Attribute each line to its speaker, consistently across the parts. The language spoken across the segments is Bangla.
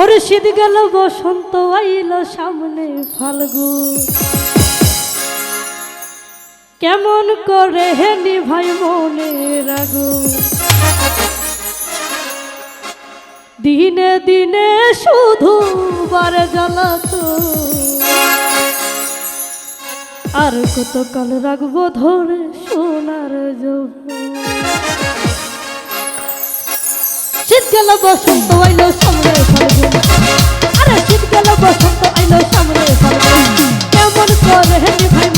Speaker 1: ওরে শীত গেল, বসন্ত আইল সামনে ফাল্গু কেমন করে হেনি ভাই মনে রাগু দিনে দিনে শুধু বারে জ্বালাত। আর কতকাল রাখব ধরে সোনার যৌবন শীত গেল বসন্ত, আইলো সামনে ফাল্গুন আরে শীত গেল বসন্ত, আইলো সামনে ফাল্গুন কেমন করে ভাই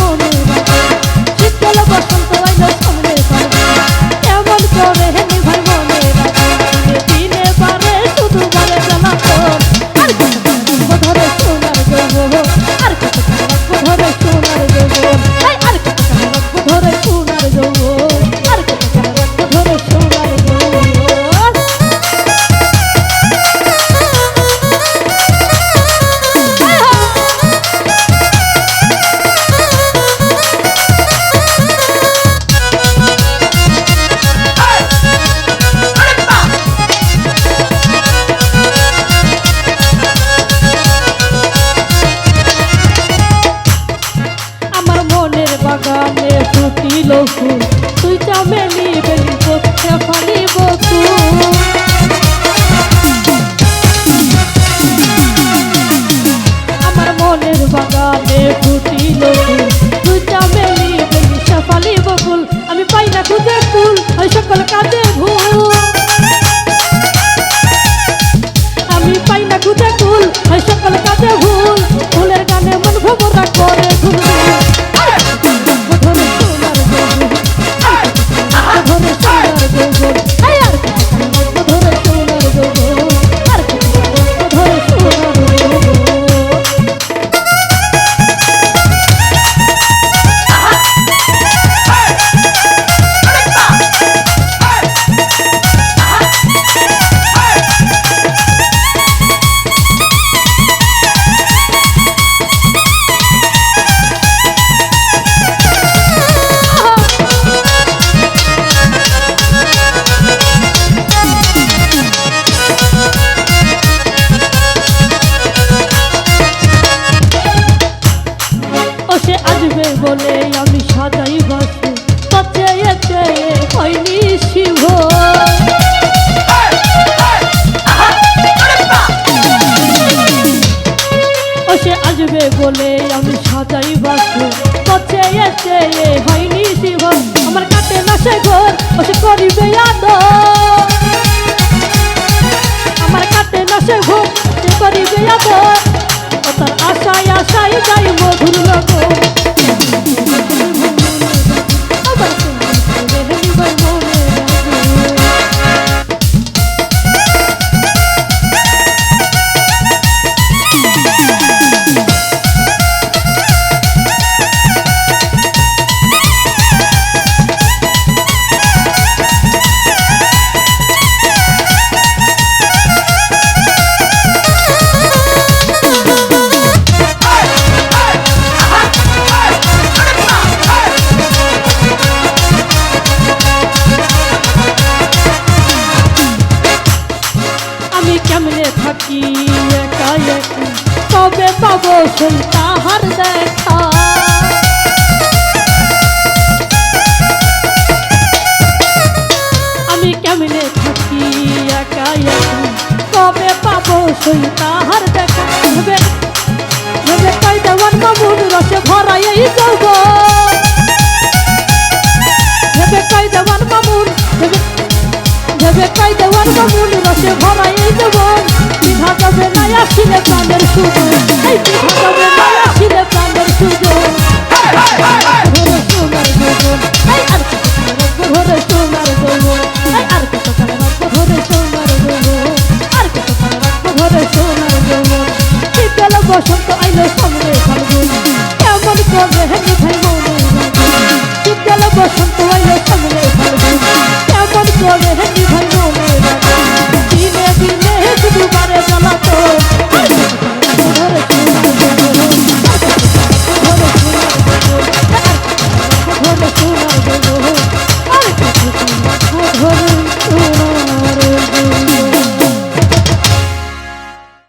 Speaker 1: ফুটিল হয়নি শিব ও সে আসবে বলে আমি সাজাই বাসে। চেয়ে চেয়ে হয়নি শিব আমার কাটে না সে ঘর ও সে করিবে আদর। সেই তাহার দেখা। আমি কেমনে থাকি একা একা কবে পাবো সেই তাহার ভেবে ভেবে কই দেওয়ান মামুন রসে ভরাই এই যৌব ভেবে কই দেওয়ান মামুন ভেবে ভেবে দেওয়ার বামুন রসে ভরাই এই জীবন বিধা যাবে না আসিলে প্রাণের সুযোগ আইলো সামনে ফাল্গুন এমন করে হেঁটে থাকব শীতকাল বসন্ত আইলো সামনে ফাল্গুন এমন করে হেঁটে থাকব